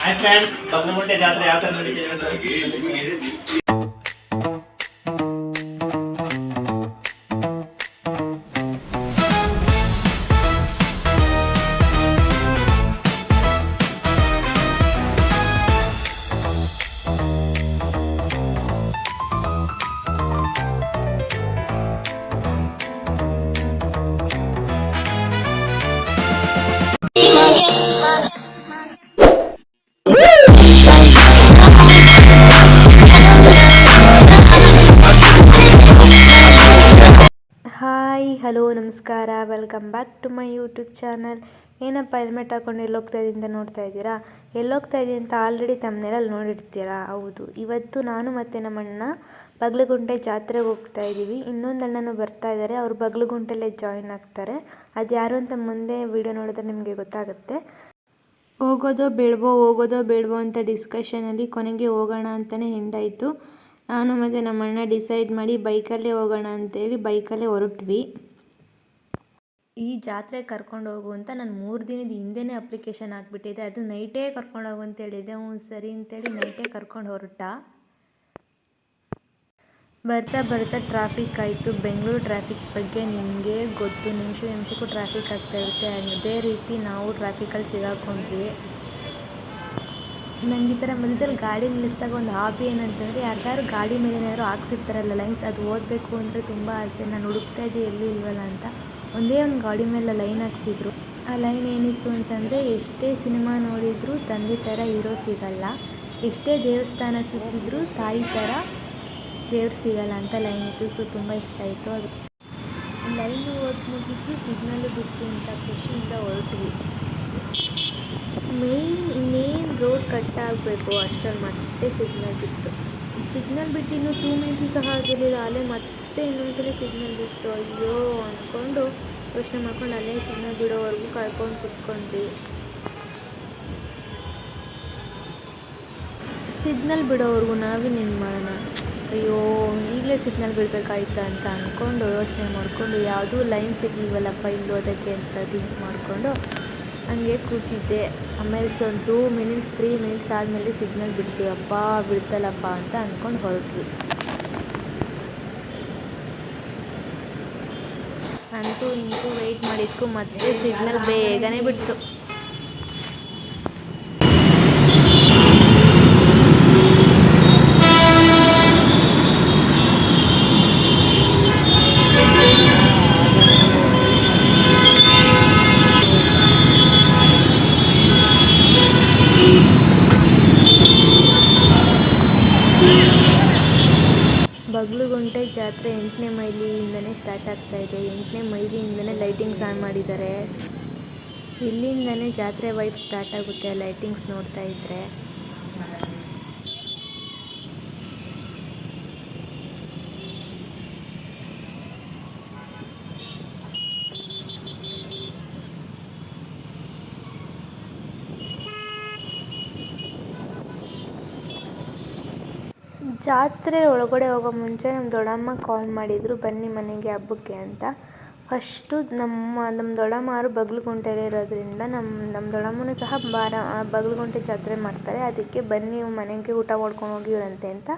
Hi friends ಬಗ್ಲಮುಂಟೆ ಜಾತ್ರೆ ಯಾವ ಥರ ನಡೀತಿದೆ ಅಂತ ಹಾಯ್, ಹಲೋ, ನಮಸ್ಕಾರ. Welcome back to my YouTube channel ಏನಪ್ಪ ಹೆಲ್ಮೆಟ್ ಹಾಕೊಂಡು ಎಲ್ಲೋಗ್ತಾ ಇದ್ದೀನಿ ಅಂತ ನೋಡ್ತಾ ಇದ್ದೀರಾ? ಎಲ್ಲೋಗ್ತಾ ಇದ್ದೀನಿ ಅಂತ ಆಲ್ರೆಡಿ ತಮ್ಮನೇರಲ್ಲಿ ನೋಡಿರ್ತೀರಾ? ಹೌದು. ಇವತ್ತು ನಾನು ಮತ್ತು ನಮ್ಮ ಅಣ್ಣ ಬಗ್ಲಗುಂಟೆ ಜಾತ್ರೆಗೆ ಹೋಗ್ತಾ ಇದ್ದೀವಿ ಇನ್ನೊಂದು ಅಣ್ಣನೂ ಬರ್ತಾ ಇದ್ದಾರೆ ಅವರು ಬಗ್ಲಗುಂಟೆಲ್ಲೇ ಜಾಯಿನ್ ಆಗ್ತಾರೆ. ಅದು ಯಾರು ಅಂತ ಮುಂದೆ ವಿಡಿಯೋ ನೋಡಿದ್ರೆ ನಿಮಗೆ ಗೊತ್ತಾಗುತ್ತೆ. ಹೋಗೋದೋ ಬೇಡವೋ ಹೋಗೋದೋ ಬೇಡವೋ ಅಂತ ಡಿಸ್ಕಷನಲ್ಲಿ ಕೊನೆಗೆ ಹೋಗೋಣ ಅಂತಲೇ ಹೆಂಡಾಯಿತು ನಾನು ಮತ್ತು ನಮ್ಮಣ್ಣ ಡಿಸೈಡ್ ಮಾಡಿ ಬೈಕಲ್ಲೇ ಹೋಗೋಣ ಅಂತೇಳಿ ಬೈಕಲ್ಲೇ ಹೊರಟ್ವಿ. ಈ ಜಾತ್ರೆಗೆ ಕರ್ಕೊಂಡು ಹೋಗು ಅಂತ ನಾನು ಮೂರು ದಿನದ ಹಿಂದೆನೇ ಅಪ್ಲಿಕೇಶನ್ ಹಾಕ್ಬಿಟ್ಟಿದ್ದೆ. ಅದು ನೈಟೇ ಕರ್ಕೊಂಡು ಹೋಗು ಅಂತ ಹೇಳಿದ್ದೆ. ಹ್ಞೂ, ಸರಿ ಅಂತೇಳಿ ನೈಟೇ ಕರ್ಕೊಂಡು ಹೊರಟ. ಬರ್ತಾ ಬರ್ತಾ ಟ್ರಾಫಿಕ್ ಆಯಿತು. ಬೆಂಗಳೂರು ಟ್ರಾಫಿಕ್ ಬಗ್ಗೆ ನಿಮಗೆ ಗೊತ್ತು. ನಿಮಿಷ ನಿಮಿಷಕ್ಕೂ ಟ್ರಾಫಿಕ್ ಆಗ್ತಾ ಇರುತ್ತೆ. ಅದೇ ರೀತಿ ನಾವು ಟ್ರಾಫಿಕಲ್ಲಿ ಸಿಗಾಕೊಂಡ್ವಿ. ನಂಗೆ ಈ ಥರ ಮಧ್ಯದಲ್ಲಿ ಗಾಡಿ ನಿಲ್ಲಿಸಿದಾಗ ಒಂದು ಹಾಬಿ ಏನಂತಂದರೆ ಯಾರ್ದಾರು ಗಾಡಿ ಮೇಲೆ ಏನಾದ್ರು ಹಾಕ್ಸಿರ್ತಾರಲ್ಲ ಲೈನ್ಸ್ ಅದು ಓದಬೇಕು ಅಂದರೆ ತುಂಬ ಆಸೆ. ನಾನು ಹುಡುಕ್ತಾ ಇದ್ದೆ ಎಲ್ಲಿ ಇಲ್ವಲ್ಲ ಅಂತ. ಒಂದೇ ಒಂದು ಗಾಡಿ ಮೇಲೆ ಲೈನ್ ಹಾಕ್ಸಿದ್ರು. ಆ ಲೈನ್ ಏನಿತ್ತು ಅಂತಂದರೆ ಎಷ್ಟೇ ಸಿನಿಮಾ ನೋಡಿದರೂ ತಂದೆ ಥರ ಹೀರೋ ಸಿಗಲ್ಲ. ಎಷ್ಟೇ ದೇವಸ್ಥಾನ ಸುತ್ತಿದ್ರು ತಾಯಿ ಥರ ದೇವ್ರು ಸಿಗಲ್ಲ ಅಂತ ಲೈನ್ ಇತ್ತು. ಸೊ ತುಂಬ ಇಷ್ಟ ಆಯಿತು ಅದು. ಲೈನ್ ಓದಿ ಮುಗಿತು ಸಿಗ್ನಲ್ ಬಿಟ್ಟು ಅಂತ ಖುಷಿಯಿಂದ ಹೊರಟ್ವಿ. ಮೇನ್ ಮೇನ್ ರೋಡ್ ಕಟ್ ಆಗಬೇಕು ಅಷ್ಟರಲ್ಲಿ ಮತ್ತೆ ಸಿಗ್ನಲ್ ಬಿತ್ತು. ಸಿಗ್ನಲ್ ಬಿಟ್ಟು ಇನ್ನೂ ಟೂ ಮಿನಿಟ್ಸು ಸಹ ಆಗಿರಲಿಲ್ಲ, ಅಲ್ಲೇ ಮತ್ತೆ ಇನ್ನೊಂದ್ಸಲಿ ಸಿಗ್ನಲ್ ಬಿತ್ತು. ಅಯ್ಯೋ ಅಂದ್ಕೊಂಡು ಯೋಚನೆ ಮಾಡ್ಕೊಂಡು ಅಲ್ಲೇ ಸಿಗ್ನಲ್ ಬಿಡೋವರೆಗೂ ಕಾಯ್ಕೊಂಡು ಕುತ್ಕೊಂಡ್ವಿ. ಸಿಗ್ನಲ್ ಬಿಡೋವರೆಗೂ ನಾವೇ ನಾವಿನ್ನೇನು ಮಾಡೋಣ? ಅಯ್ಯೋ, ಈಗಲೇ ಸಿಗ್ನಲ್ ಬಿಡಬೇಕಾಯ್ತಾ ಅಂತ ಅಂದ್ಕೊಂಡು ಯೋಚನೆ ಮಾಡಿಕೊಂಡು, ಯಾವುದೂ ಲೈನ್ ಸಿಗ್ಲಿಲ್ವಲ್ಲಪ್ಪ ಇಲ್ಲೋದಕ್ಕೆ ಅಂತ ಥಿಂಕ್ ಮಾಡಿಕೊಂಡು ಹಂಗೆ ಕೂತಿದ್ದೆ. ಆಮೇಲೆ so two minutes three minutes ಆದಮೇಲೆ ಸಿಗ್ನಲ್ ಬಿಡ್ತೀವಪ್ಪ ಬಿಡ್ತಲ್ಲಪ್ಪ ಅಂತ ಅಂದ್ಕೊಂಡು ಹೊರಟ್ವಿ. ಅಂತೂ ಇಂತೂ ವೆಯ್ಟ್ ಮಾಡಿದ್ಕು, ಮತ್ತೆ ಸಿಗ್ನಲ್ ಬೇಗನೆ ಬಿಡ್ತು. ಲೈಟಿಂಗ್ಸ್ ಆನ್ ಮಾಡಿದ್ದಾರೆ. ಇಲ್ಲಿಂದನೇ ಜಾತ್ರೆ ವೈಬ್ ಸ್ಟಾರ್ಟ್ ಆಗುತ್ತೆ, ಲೈಟಿಂಗ್ಸ್ ನೋಡ್ತಾ ಇದ್ರೆ. ಜಾತ್ರೆ ಒಳಗಡೆ ಹೋಗೋ ಮುಂಚೆ ನಮ್ಮ ದೊಡ್ಡಮ್ಮ ಕಾಲ್ ಮಾಡಿದರು, ಬನ್ನಿ ಮನೆಗೆ ಹಬ್ಬಕ್ಕೆ ಅಂತ. ಫಸ್ಟು ನಮ್ಮ ನಮ್ಮ ದೊಡ್ಡಮ್ಮರು ಬಗ್ಲುಗುಂಟೆಲೇ ಇರೋದರಿಂದ ನಮ್ಮ ನಮ್ಮ ದೊಡ್ಡಮ್ಮನೂ ಸಹ ಬಾರ ಬಗ್ಲುಗುಂಟೆ ಜಾತ್ರೆ ಮಾಡ್ತಾರೆ. ಅದಕ್ಕೆ ಬನ್ನಿ ಮನೆಗೆ ಊಟ ಮಾಡ್ಕೊಂಡು ಹೋಗಿರಂತೆ ಅಂತ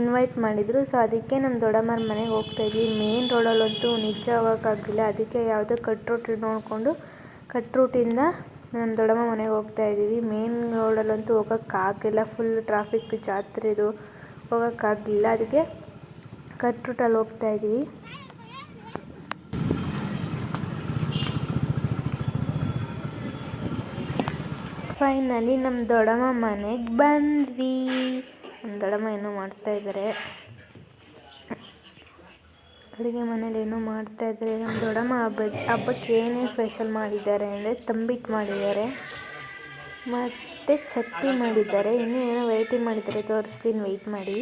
ಇನ್ವೈಟ್ ಮಾಡಿದರು. ಸೊ ಅದಕ್ಕೆ ನಮ್ಮ ದೊಡ್ಡಮ್ಮರ ಮನೆಗೆ ಹೋಗ್ತಾ ಹೋಗ್ತಾಯಿದ್ವಿ ಮೇನ್ ರೋಡಲ್ಲಂತೂ ನಿಜ ಹೋಗೋಕ್ಕಾಗಲಿಲ್ಲ ಅದಕ್ಕೆ ಯಾವುದೋ ಕಟ್ ರೂಟ್ ನೋಡಿಕೊಂಡು, ಕಟ್ ರೂಟಿಂದ ನಮ್ಮ ದೊಡ್ಡಮ್ಮ ಮನೆಗೆ ಹೋಗ್ತಾ ಇದ್ದೀವಿ. ಮೇನ್ ರೋಡಲ್ಲಂತೂ ಹೋಗೋಕ್ಕಾಗಲಿಲ್ಲ. ಫುಲ್ ಟ್ರಾಫಿಕ್ ಜಾತ್ರೆದು ಹೋಗೋಕ್ಕಾಗಲಿಲ್ಲ. ಅದಕ್ಕೆ ಕಟ್ ರೂಟಲ್ಲಿ ಹೋಗ್ತಾ ಫೈನಲಿ ನಮ್ಮ ದೊಡ್ಡಮ್ಮ ಮನೆಗೆ ಬಂದ್ವಿ. ನಮ್ಮ ದೊಡ್ಡಮ್ಮ ಏನೋ ಮಾಡ್ತಾ ಇದ್ದಾರೆ ಅಡುಗೆ ಮನೇಲಿ ಏನೋ ಮಾಡ್ತಾ ಇದ್ದಾರೆ ನಮ್ಮ ದೊಡ್ಡಮ್ಮ ಹಬ್ಬ, ಹಬ್ಬಕ್ಕೆ ಏನೇನು ಸ್ಪೆಷಲ್ ಮಾಡಿದ್ದಾರೆ ಅಂದರೆ ತಂಬಿಟ್ಟು ಮಾಡಿದ್ದಾರೆ. ಮತ್ತು ಚಟ್ನಿ ಮಾಡಿದ್ದಾರೆ. ಇನ್ನೂ ಏನೋ ವೆರೈಟಿ ಮಾಡಿದ್ದಾರೆ. ತೋರಿಸ್ತೀನಿ. ವೆಯ್ಟ್ ಮಾಡಿ.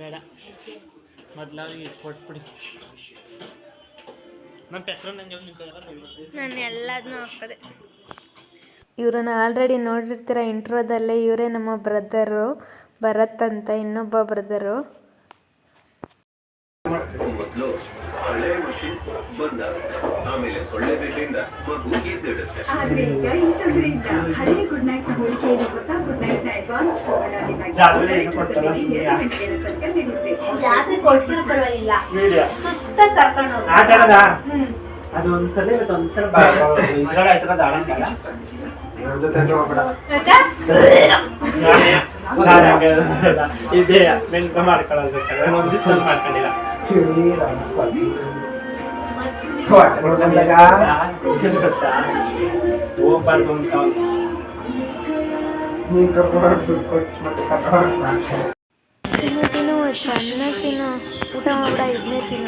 ಬೇಡ. ಮೊದಲಾಗಿ ಕೊಟ್ಬಿಡಿ. ನಾನು ಎಲ್ಲದನ್ನೂ ಹಾಕೋದೆ. ಇವರನ್ನ ಆಲ್ರೆಡಿ ನೋಡಿರ್ತೀರ ಇಂಟ್ರೋದಲ್ಲೇ ಇವರೇ ನಮ್ಮ ಬ್ರದರು ಭರತ್ ಅಂತ ಇನ್ನೊಬ್ಬ ಬ್ರದರು. ಮೊದಲು ಹಳೆ ಮಷಿನ್ ಬಂದ ಆಮೇಲೆ ಸೊಳ್ಳೆ ಬೇಟೆಯಿಂದ ಮಗು ಎದ್ದಿಡುತ್ತೆ ಆದ್ರೆ ಈಗ ಗುಡ್ ನೈಟ್ ಹೋಲಿಕೆಯಲ್ಲಿ ಹೊಸ ಗುಡ್ ಜಾತ್ರೆ ಕೊಡ್ಸಿದ್ರು ಪರವಾಗಿಲ್ಲ. ಸುತ್ತ ಕರ್ಕೊಂಡು ಅದು ಒಂದ್ಸಲ ಇವತ್ತು ಒಂದ್ಸಲ ಇದ್ರೊಳಗೆ ಆಯ್ತಲ್ಲ ಅದು ಆಡಂಗಿಲ್ಲ ಇರೋದಿಲ್ಲ. ಇದೇ ನೆನ್ಪು ಮಾಡ್ಕೊಳ್ಳೋದು ಒಂದ್ ದಿವ್ಸ ಮಾಡ್ಕೊಂಡಿಲ್ಲ? ಹೋಗ್ಬಾರ್ದು ಅಂತ. ತಿನ್ನು ತಿನ್ನು ಚೆನ್ನಾಗಿ ತಿನ್ನು ಊಟ ಮಾಡ್ಬಿಡ ಇದನ್ನೇ ತಿನ್ನು.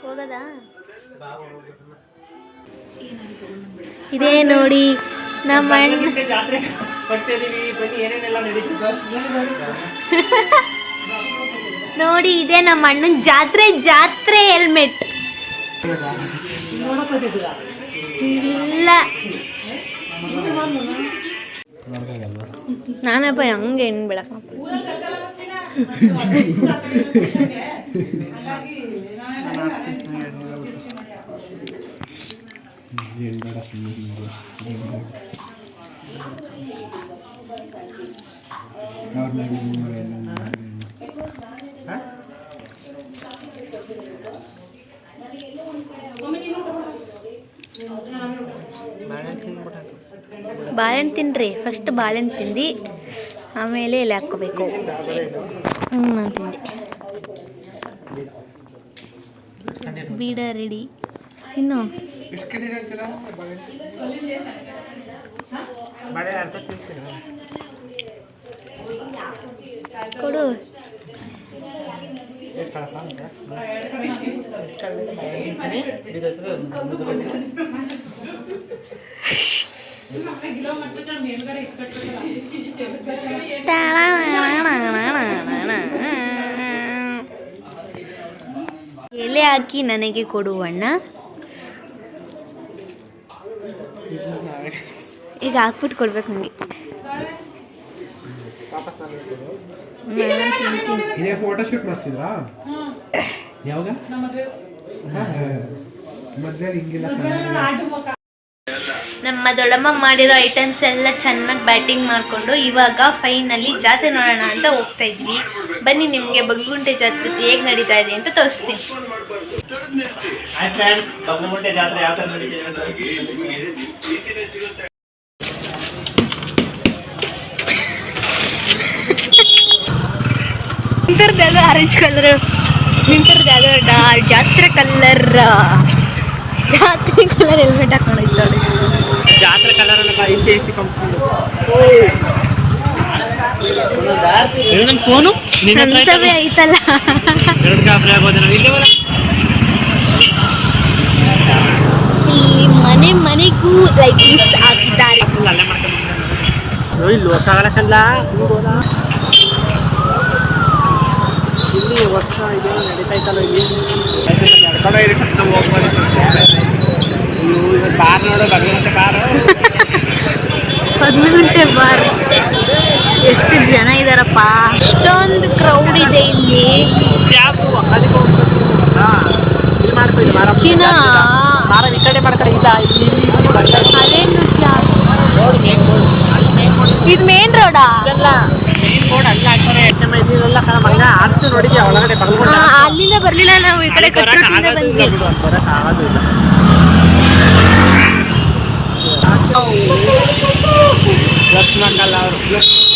ಹೋಗದಾ? ಇದೇ ನೋಡಿ ನಮ್ಮ ನೋಡಿ ಇದೆ ನಮ್ಮ ಅಣ್ಣನ ಜಾತ್ರೆ ಜಾತ್ರೆ ಹೆಲ್ಮೆಟ್. ಇಲ್ಲ. ನಾನಪ್ಪ ಹಂಗೆ ಹೆಣ್ಣು ಬಿಡಕ್ಕ ಬಾಳೆಹಣ್ಣು ತಿನ್ನಿರಿ ಫಸ್ಟ್ ಬಾಳೆಹಣ್ಣು ತಿಂದು, ಆಮೇಲೆ ಎಲೆ ಹಾಕ್ಕೋಬೇಕು. ಹ್ಞೂ ನಾನು ತಿಂದೆ. ಬೀಡ ರೆಡಿ. ತಿನ್ನು. ಕೊಡು. ಎಲೆ ಹಾಕಿ ನನಗೆ ಕೊಡುವಣ್ಣ ಈಗ ಹಾಕ್ಬಿಟ್ಟು ಕೊಡ್ಬೇಕು ನನಗೆ ಇದೇ ಫೋಟೋ ಶೂಟ್ ಮಾಡ್ತಿದ್ರಾ? ಯಾವಾಗ? ಮಧ್ಯಾಹ್ನ ಹಿಂಗಿಲ್ಲ. ನಮ್ಮ ದೊಡ್ಡಮ್ಮ ಮಾಡಿರೋ ಐಟಮ್ಸ್ ಎಲ್ಲ ಚೆನ್ನಾಗಿ ಬ್ಯಾಟಿಂಗ್ ಮಾಡಿಕೊಂಡು ಇವಾಗ ಫೈನಲಿ ಜಾತ್ರೆ ನೋಡೋಣ ಅಂತ ಹೋಗ್ತಾ ಇದ್ವಿ. ಬನ್ನಿ ನಿಮಗೆ ಬಗ್ಗುಂಟೆ ಜಾತ್ರೆ ಹೇಗೆ ನಡೀತಾ ಇದೆ ಅಂತ ತೋರಿಸ್ತೀನಿ. ನಿಂತಿರೋದು ಆರೆಂಜ್ ಕಲರ್ ನಿಂತಿರೋದು ಯಾವ್ದೋ ಡಾ- ಜಾತ್ರೆ ಕಲರ್ ಜಾತ್ರೆ ಕಲರ್ ಹೆಲ್ಮೆಟ್ ಹಾಕೊಂಡಿದ್ದು ಜಾತ್ರೆ ಕಲರ್ ಅಲ್ಲ ಐಸಿ ಕಂಪ್ಕೊಂಡು ಕಂಪ್ನಿ ನನ್ನ ಫೋನು ಐತಲ್ಲ ಎರಡು ಗಾಬರಿ ಆಗೋದು ನಾವು ಇಲ್ಲೇ ಬರ ಇಲ್ಲಿ ಮನೆ ಮನೆಗೂ ಲೈಟಿಂಗ್ಸ್ ಹಾಕಿದ್ದಾರೆ. ಅಲ್ಲೇ ಮಾಡ್ಕೊಂಡು ಇಲ್ಲಿ ಹೊಸ ಕಂಡ್ಲ ಇಲ್ಲಿ ವರ್ಷ ಇದು ನಡೀತಾ ಇತ್ತಲ್ಲ ಇಲ್ಲಿ? ಕಡೆ ಇರಿ ನಾವು ಹೋಗ್ಬೋದು. ಅಯ್ಯೋ ಇವತ್ತು ಕಾರ್ ನೋಡು ಬಗ್ಲಂತೆ ಕಾರು ಗಂಟೆ ಬಾರ್. ಎಷ್ಟು ಜನ ಇದಾರಪ್ಪ? ಅಷ್ಟೊಂದು ಕ್ರೌಡ್ ಇದೆ ಇಲ್ಲಿ. ಇದು. ಮೇನ್ ರೋಡ್ ಅಲ್ಲಿಂದ ಬರ್ಲಿಲ್ಲ ನಾವು ಈ ಕಡೆ ಕಟ್ರೋಟಿಂದ ಬಂದ್ವಿ. Plus na kalaro. Plus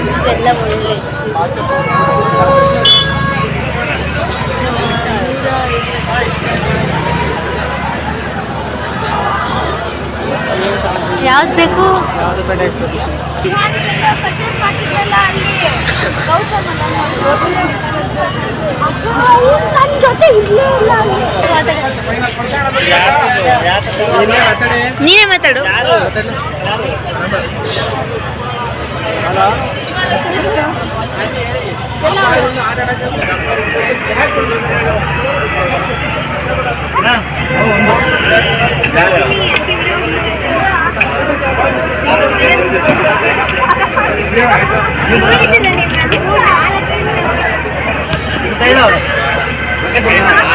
ಯಾವುದೆಲ್ಲ ಒಳ್ಳೆ ಯಾವ್ದು ಬೇಕು? ಯಾವುದು ಬೇಡ exhibition. ಇಲ್ಲೇ ಮಾತಾಡಿ. ನೀನೇ ಮಾತಾಡು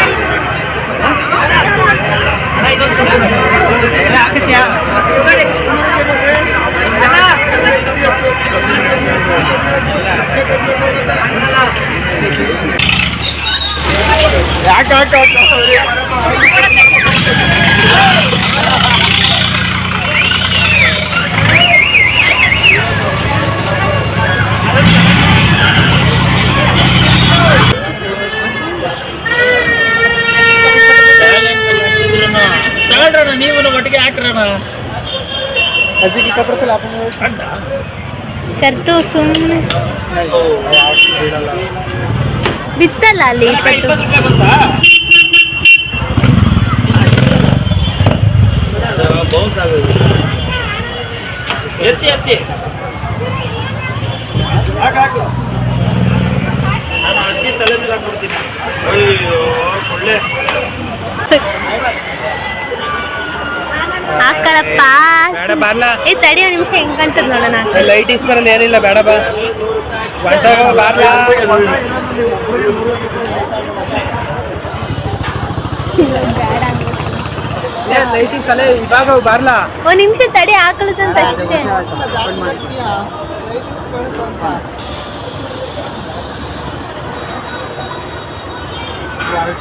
ಯಾರು? ಯಾರು? ಹಲೋ ಯಾಕೆ ಯಾಕೆ ತಗೊಳ್ರಣ ನೀವು ಒಟ್ಟಿಗೆ ಹಾಕ್ರಣ ಅಜ್ಜಿಗೆ ಕಪ್ರತಲ್ಲ ಚರ್ತು ಸುಮ್ಮನೆ ಬಿತ್ತಲ್ಲ ಅಲ್ಲಿ ಒಳ್ಳೆ. ಹಾಕಳಪ್ಪ ಬೇಡ ಬಾರ್ಲಾ ಏ ತಡಿ ಒಂದ್ ನಿಮಿಷ ಹೆಂಗ್ ಕಾಣ್ತದ ನೋಡೋಣ ಲೈಟ್ ಇಸ್ಬರಲ್ಲ ಏನಿಲ್ಲ ಬೇಡ ಬಾ. ಹೊಂಟೋಗ ಬಾರ್ಲಾ ಲೈಟಿಂಗ್ ಕಲೆ ಇವಾಗ ಬಾರ್ಲಾ. ಒಂದ್ ನಿಮಿಷ ತಡಿ ಹಾಕಳದಂತ ಅಷ್ಟೇ.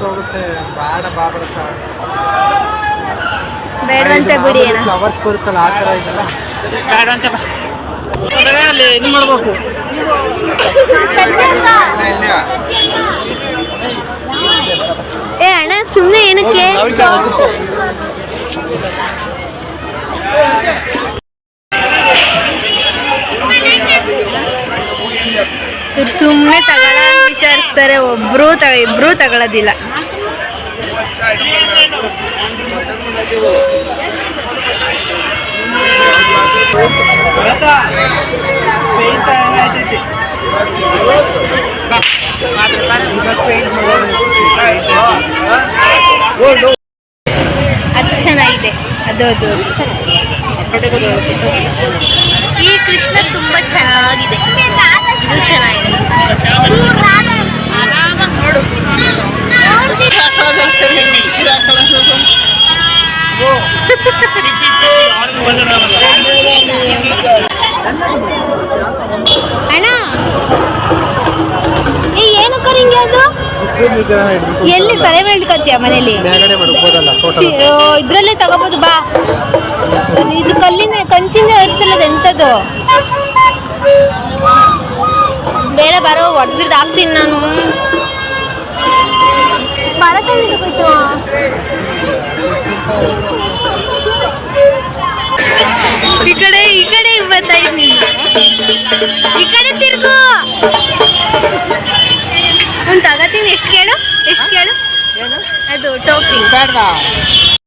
ಹೋಗುತ್ತೆ ಬೇಡ ಬಾಬರ ಬೇಡವಂತೆ ಬಿಡಿ ಏನ ಫ್ಲವರ್ಸ್ ಬರುತ್ತಲ್ಲ ಆ ಥರ ಇದೆಲ್ಲ? ಬೇಡ ಅಂತ ಬಾ. ಅಲ್ಲಿ ಇದು ಮಾಡಬೇಕು. ಏ ಅಣ್ಣ ಸುಮ್ಮನೆ ಏನಕ್ಕೆ? ಇವ್ರು ಸುಮ್ಮನೆ ತಗೊಳ ವಿಚಾರಿಸ್ತಾರೆ ಒಬ್ರು ತ ಇಬ್ರು ತಗೊಳ್ಳೋದಿಲ್ಲ ಅದು ಚೆನ್ನಾಗಿದೆ. ಅದು ಅದು ಈ ಕೃಷ್ಣ ತುಂಬಾ ಚೆನ್ನಾಗಿದೆ. ಇದು ಚೆನ್ನಾಗಿದೆ ಅಣ್ಣ ಏ ಏನು ಕರಿಂಗೆ ಅದು ಎಲ್ಲಿ ತಲೆ ಮೇಲೆ ಇಟ್ಕೊಂತೀಯ ಮನೇಲಿ ಇದ್ರಲ್ಲೇ ತಗೋಬೋದು ಬಾ. ಇದು ಕಲ್ಲಿನ ಕಂಚಿಂದ ಇರ್ತಲ್ಲ ಎಂಥದ್ದು ಬೇಡ ಬರೋ ಹೊಡೆದ್ಬಿಡ್ದು ಹಾಕ್ತೀನಿ ನಾನು. ಈ ಕಡೆ ಈ ಕಡೆ ಬರ್ತಾ ಇದ್ದೀನಿ ಈ ಕಡೆ ತಿರ್ಗು ನಾನು ತಗೋತೀನಿ ಎಷ್ಟು ಕೇಳು ಎಷ್ಟು ಕೇಳು ಅದು ಟೋಪಿ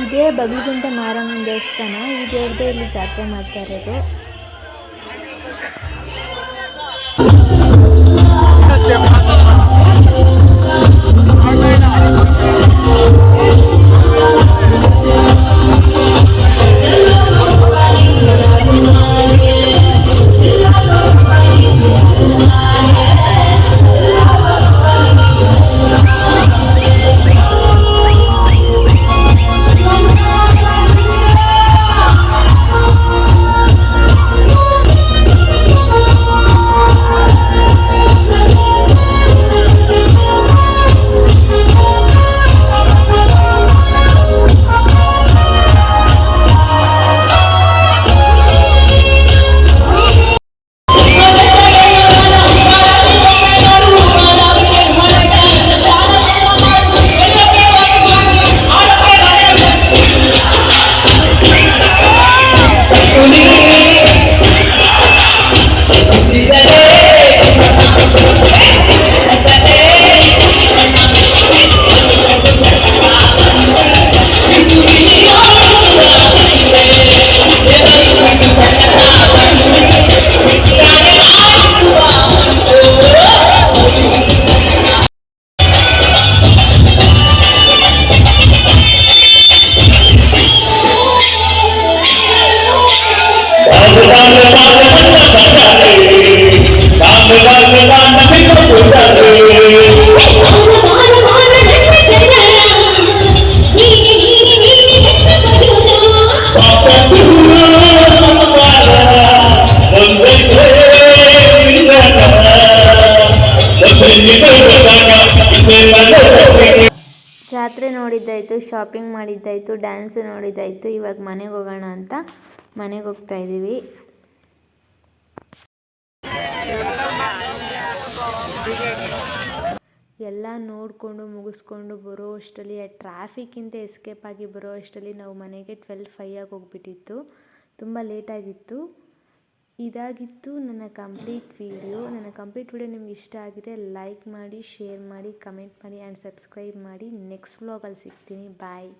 ಇದೇ ಬಗಲಗುಂಟೆ ಮಾರಮ್ಮನ ದೇವಸ್ಥಾನ. ಈ ದೇವ್ರದ್ದು ಇಲ್ಲಿ ಜಾತ್ರೆ ಮಾಡ್ತಾ ಇರೋದು. ಜಾತ್ರೆ ನೋಡಿದ್ದಾಯಿತು ಶಾಪಿಂಗ್ ಮಾಡಿದ್ದಾಯಿತು ಡ್ಯಾನ್ಸ್ ನೋಡಿದ್ದಾಯಿತು. ಇವಾಗ ಮನೆಗೆ ಹೋಗೋಣ ಅಂತ ಮನೆಗೆ ಹೋಗ್ತಾ ಇದ್ದೀವಿ ಎಲ್ಲ ನೋಡಿಕೊಂಡು ಮುಗಿಸ್ಕೊಂಡು ಬರೋ ಅಷ್ಟರಲ್ಲಿ ಆ ಟ್ರಾಫಿಕ್ಕಿಂದ ಎಸ್ಕೇಪ್ ಆಗಿ ಬರೋ ಅಷ್ಟರಲ್ಲಿ ನಾವು ಮನೆಗೆ ಟ್ವೆಲ್ ಫೈ ಆಗಿ ಹೋಗ್ಬಿಟ್ಟಿತ್ತು. ತುಂಬ ಲೇಟಾಗಿತ್ತು ಇದಾಗಿತ್ತು ನನ್ನ ಕಂಪ್ಲೀಟ್ ವೀಡಿಯೋ. ನನ್ನ ಕಂಪ್ಲೀಟ್ ವೀಡಿಯೋ ನಿಮ್ಗೆ ಇಷ್ಟ ಆಗಿದೆ ಲೈಕ್ ಮಾಡಿ, ಶೇರ್ ಮಾಡಿ, ಕಮೆಂಟ್ ಮಾಡಿ, ಆ್ಯಂಡ್ ಸಬ್ಸ್ಕ್ರೈಬ್ ಮಾಡಿ. ನೆಕ್ಸ್ಟ್ ವ್ಲಾಗಲ್ಲಿ ಸಿಗ್ತೀನಿ. ಬಾಯ್